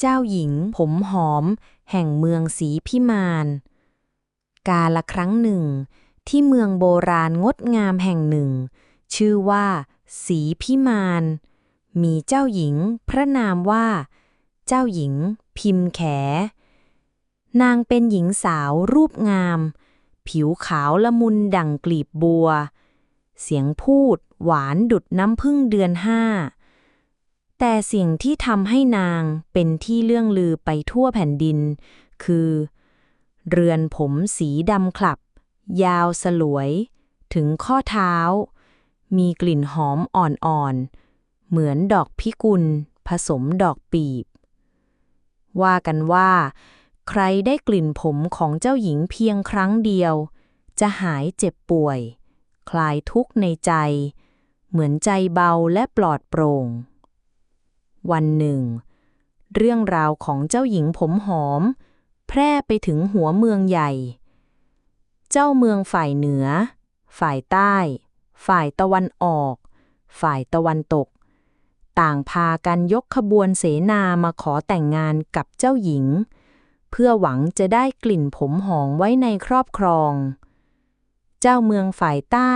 เจ้าหญิง ผมหอม แห่งเมืองสีพิมาน กาละครั้งหนึ่ง ที่เมืองโบราณงดงามแห่งหนึ่ง ชื่อว่า สีพิมาน มีเจ้าหญิงพระนามว่า เจ้าหญิง พิมพ์แข นางเป็นหญิงสาวรูปงาม ผิวขาวละมุนดั่งกลีบบัว เสียงพูดหวานดุดน้ำพึ่งเดือนห้า แต่สิ่งที่ทำให้นางเป็นที่เลื่องลือไปทั่วแผ่นดิน คือ เรือนผมสีดำคลับ ยาวสลวย ถึงข้อเท้า มีกลิ่นหอมอ่อนๆ เหมือนดอกพิกุล ผสมดอกปีบ ว่ากันว่า ใครได้กลิ่นผมของเจ้าหญิงเพียงครั้งเดียว จะหายเจ็บป่วย คลายทุกข์ในใจ เหมือนใจเบาและปลอดโปร่ง วันหนึ่ง เรื่องราวของเจ้าหญิงผมหอม แพร่ไปถึงหัวเมืองใหญ่ เจ้าเมืองฝ่ายเหนือ ฝ่ายใต้ ฝ่ายตะวันออก ฝ่ายตะวันตก ต่างพากันยกขบวนเสนามาขอแต่งงานกับเจ้าหญิง เพื่อหวังจะได้กลิ่นผมหอมไว้ในครอบครอง เจ้าเมืองฝ่ายใต้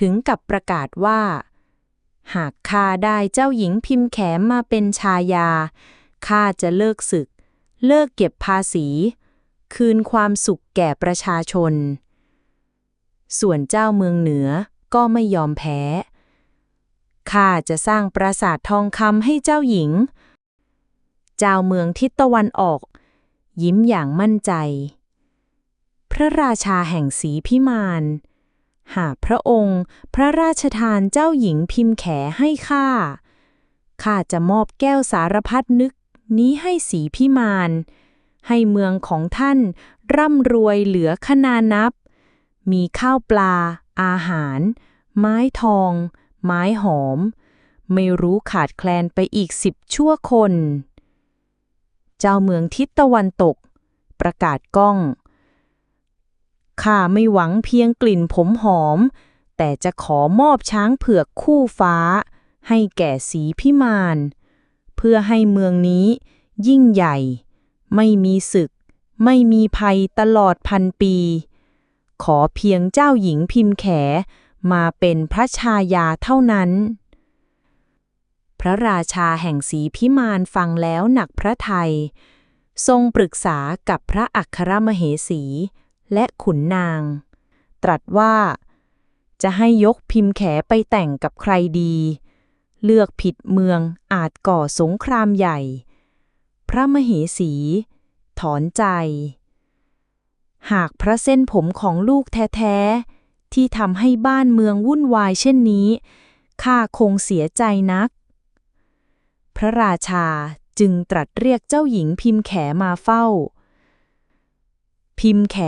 ถึงกับประกาศว่า หากข้าได้เจ้าหญิงพิมพ์แขมมาเป็นชายา ข้าจะเลิกศึก เลิกเก็บภาษี คืนความสุขแก่ประชาชน ส่วนเจ้าเมืองเหนือก็ไม่ยอมแพ้ ข้าจะสร้างปราสาททองคำให้เจ้าหญิง เจ้าเมืองทิศตะวันออก ยิ้มอย่างมั่นใจ พระราชาแห่งสีพิมาน หากพระองค์ พระราชทานเจ้าหญิงพิมพ์แขให้ข้า ข้าจะมอบแก้วสารพัดนึกนี้ให้สีพิมานให้เมืองของท่านร่ำรวยเหลือขนานับ มีข้าวปลา อาหาร ไม้ทอง ไม้หอม ไม่รู้ขาดแคลนไปอีกสิบชั่วคน เจ้าเมืองทิศตะวันตก ประกาศก้อง ข้าไม่หวังเพียงกลิ่นผมหอม แต่จะขอมอบช้างเผือกคู่ฟ้า ให้แก่สีพิมาน เพื่อให้เมืองนี้ ยิ่งใหญ่ ไม่มีศึก ไม่มีภัยตลอดพันปี ขอเพียงเจ้าหญิงพิมพ์แขมาเป็นพระชายาเท่านั้น พระราชาแห่งสีพิมานฟังแล้วหนักพระไทย ทรงปรึกษากับพระอัครมเหสี และขุนนาง ตรัสว่า จะให้ยกพิมพ์แขไปแต่งกับใครดี เลือกผิดเมืองอาจก่อสงครามใหญ่ พระมเหสี ถอนใจ หากพระเส้นผมของลูกแท้ๆ ที่ทำให้บ้านเมืองวุ่นวายเช่นนี้ข้าคงเสียใจนัก พระราชาจึงตรัสเรียกเจ้าหญิงพิมพ์แขมาเฝ้า พิมพ์แข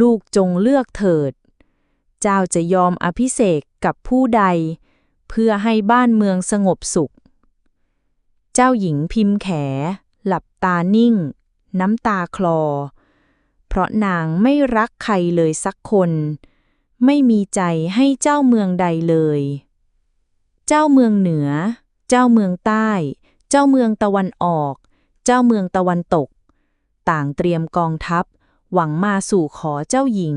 ลูกจงเลือกเถิด เจ้าจะยอมอภิเษกกับผู้ใด เพื่อให้บ้านเมืองสงบสุข เจ้าหญิงพิมพ์แข หลับตานิ่ง น้ำตาคลอ เพราะนางไม่รักใครเลยสักคน ไม่มีใจให้เจ้าเมืองใดเลย เจ้าเมืองเหนือ เจ้าเมืองใต้ เจ้าเมืองตะวันออก เจ้าเมืองตะวันตกต่างเตรียมกองทัพ หวังมาสู่ขอเจ้าหญิง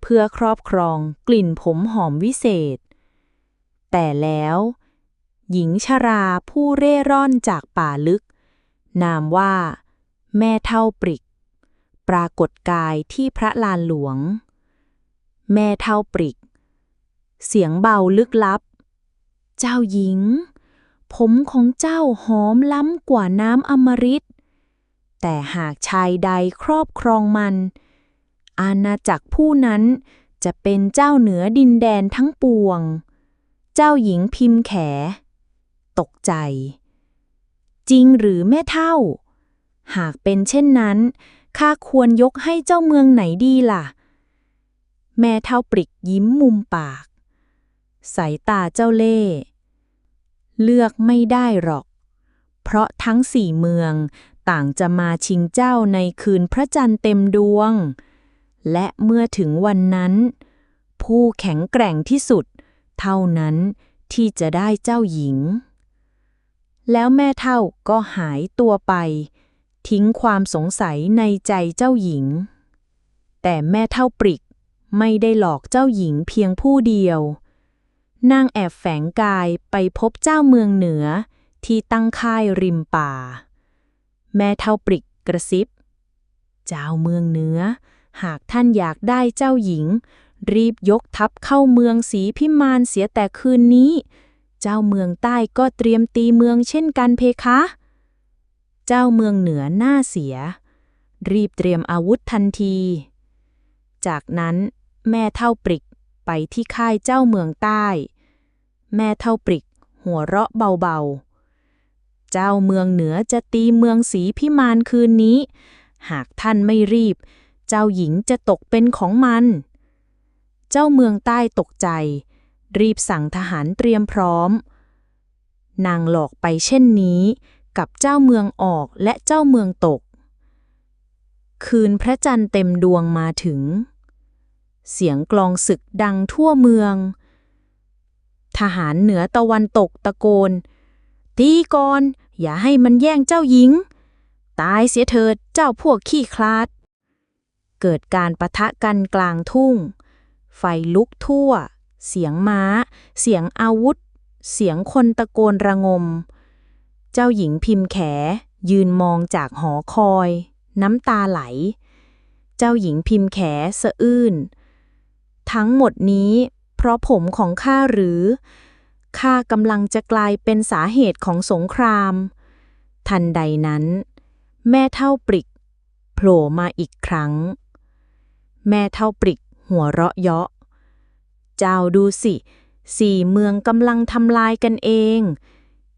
เพื่อครอบครองกลิ่นผมหอมวิเศษ แต่แล้ว หญิงชราผู้เร่ร่อนจากป่าลึก นามว่า แม่เท่าปริก ปรากฏกายที่พระลานหลวง แม่เท่าปริก เสียงเบาลึกลับ เจ้าหญิง ผมของเจ้าหอมล้ำกว่าน้ำอมฤต แต่หากชายใดครอบครองมัน อาณาจักรผู้นั้นจะเป็นเจ้าเหนือดินแดนทั้งปวง เจ้าหญิงพิมพ์แข ตกใจ จริงหรือแม่เท่า หากเป็นเช่นนั้นข้าควรยกให้เจ้าเมืองไหนดีล่ะ แม่เท่าปริกยิ้มมุมปาก สายตาเจ้าเล่เลือกไม่ได้หรอก เพราะทั้งสี่เมือง ต่างจะมาชิงเจ้าในคืนพระจันทร์เต็มดวง และเมื่อถึงวันนั้น ผู้แข็งแกร่งที่สุด เท่านั้นที่จะได้เจ้าหญิง แล้วแม่เท่าก็หายตัวไป ทิ้งความสงสัยในใจเจ้าหญิง แต่แม่เท่าปริกไม่ได้หลอกเจ้าหญิงเพียงผู้เดียวนางแอบแฝงกายไปพบเจ้าเมืองเหนือที่ตั้งค่ายริมป่า แม่เท่าปริกกระซิบ เจ้าเมืองเหนือ หากท่านอยากได้เจ้าหญิง รีบยกทัพเข้าเมืองสีพิมานเสียแต่คืนนี้ เจ้าเมืองใต้ก็เตรียมตีเมืองเช่นกันเพคะ เจ้าเมืองเหนือหน้าเสีย รีบเตรียมอาวุธทันที จากนั้นแม่เท่าปริกไปที่ค่ายเจ้าเมืองใต้ แม่เท่าปริกหัวเราะเบาๆ เจ้าเมืองเหนือจะตีเมืองสีพิมานคืนนี้ หากท่านไม่รีบ เจ้าหญิงจะตกเป็นของมัน เจ้าเมืองใต้ตกใจ รีบสั่งทหารเตรียมพร้อม นางหลอกไปเช่นนี้ กับเจ้าเมืองออกและเจ้าเมืองตก คืนพระจันทร์เต็มดวงมาถึง เสียงกลองศึกดังทั่วเมือง ทหารเหนือตะวันตกตะโกน ตีก่อน อย่าให้มันแย่งเจ้าหญิง ตายเสียเถิดเจ้าพวกขี้คลาด เกิดการประทะกันกลางทุ่ง ไฟลุกทั่ว เสียงม้า เสียงอาวุธ เสียงคนตะโกนระงม เจ้าหญิงพิมพ์แข ยืนมองจากหอคอย น้ำตาไหล เจ้าหญิงพิมพ์แขสะอื้น ทั้งหมดนี้ เพราะผมของข้าหรือ ข้ากำลังจะกลายเป็นสาเหตุของสงคราม ทันใดนั้น แม่เท่าปริกโผล่มาอีกครั้ง แม่เท่าปริกหัวเราะเยาะ เจ้าดูสิ สี่เมืองกำลังทำลายกันเอง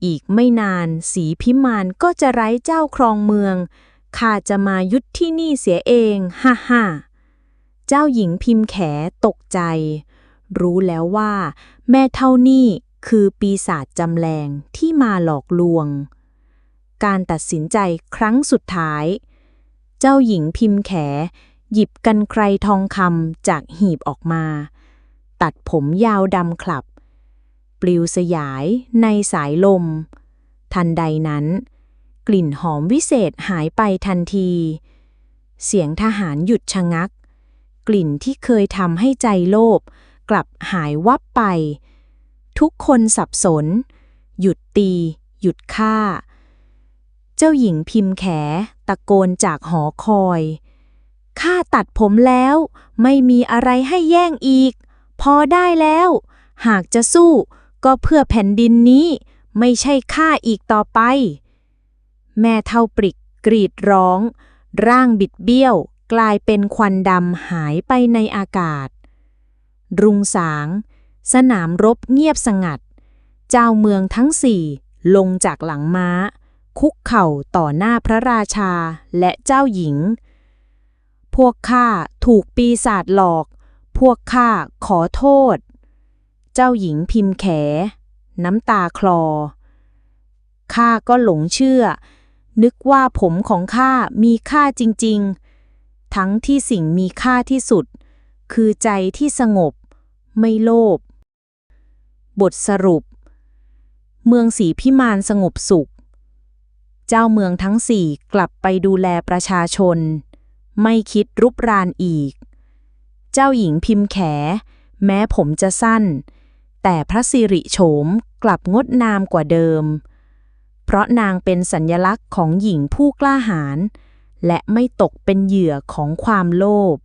อีกไม่นานสีพิมานก็จะไร้เจ้าครองเมือง ข้าจะมายุดที่นี่เสียเอง ฮ่าฮ่าเจ้าหญิงพิมพ์แขตกใจ รู้แล้วว่า แม่เท่านี่ คือปีศาจจำแรงที่มาหลอกลวง การตัดสินใจครั้งสุดท้าย เจ้าหญิงพิมพ์แข หยิบกันไกรทองคำจากหีบออกมา ตัดผมยาวดำคลับ ปลิวสยายในสายลม ทันใดนั้น กลิ่นหอมวิเศษหายไปทันที เสียงทหารหยุดชะงัก กลิ่นที่เคยทำให้ใจโลภกลับหายวับไป ทุกคนสับสน หยุดตี หยุดฆ่า เจ้าหญิงพิมพ์แข ตะโกนจากหอคอยข้าตัดผมแล้ว ไม่มีอะไรให้แย่งอีก พอได้แล้ว หากจะสู้ก็เพื่อแผ่นดินนี้ ไม่ใช่ข้าอีกต่อไป แม่เท่าปริกกรีดร้อง ร่างบิดเบี้ยว กลายเป็นควันดำหายไปในอากาศ รุงสาง สนามรบเงียบสงัด เจ้าเมืองทั้งสี่ลงจากหลังม้า คุกเข่าต่อหน้าพระราชาและเจ้าหญิง พวกข้าถูกปีศาจหลอก พวกข้าขอโทษ เจ้าหญิงพิมพ์แข น้ำตาคลอ ข้าก็หลงเชื่อ นึกว่าผมของข้ามีค่าจริง ๆ ทั้งที่สิ่งมีค่าที่สุด คือใจที่สงบ ไม่โลภ บทสรุป เมืองสีพิมานสงบสุข เจ้าเมืองทั้งสี่กลับไปดูแลประชาชน ไม่คิดรุกรานอีก เจ้าหญิงพิมพ์แข แม้ผมจะสั้น แต่พระสิริโฉมกลับงดงามกว่าเดิม เพราะนางเป็นสัญญลักษณ์ของหญิงผู้กล้าหาญและไม่ตกเป็นเหยื่อของความโลภ